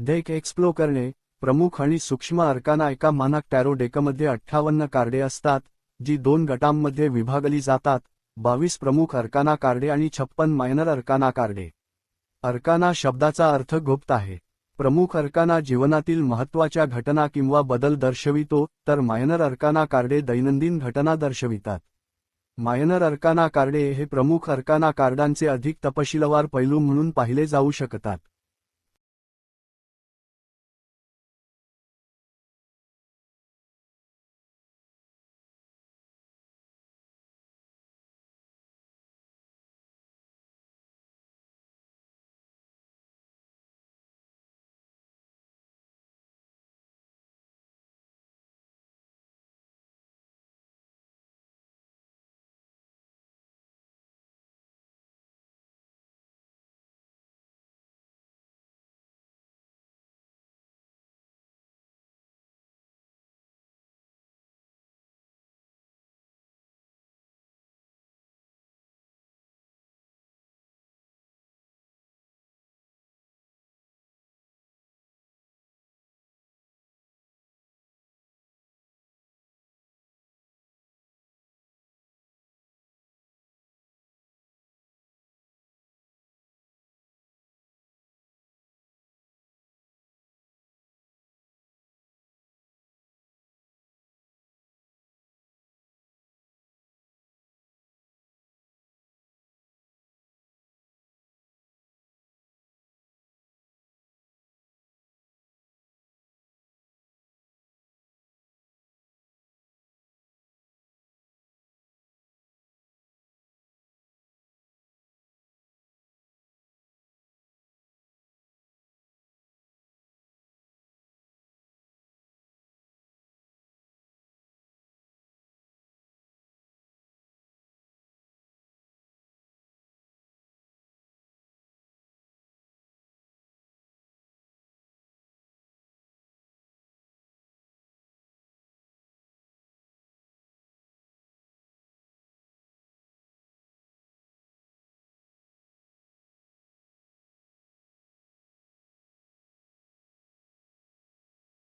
Deck एक्सप्लो करणे प्रमुख आणि सूक्ष्म अर्काना एका मानक टॅरो डेकमध्ये अठ्ठावन्न कार्डे असतात जी दोन गटांमध्ये विभागली जातात बावीस प्रमुख अर्काना कार्डे आणि छप्पन मायनर अर्काना कार्डे. अर्काना शब्दाचा अर्थ गुप्त आहे. प्रमुख अर्काना जीवनातील महत्त्वाच्या घटना किंवा बदल दर्शवितो तर मायनर अर्काना कार्डे दैनंदिन घटना दर्शवितात. मायनर अर्काना कार्डे हे प्रमुख अर्काना कार्डांचे अधिक तपशीलवार पैलू म्हणून पाहिले जाऊ शकतात.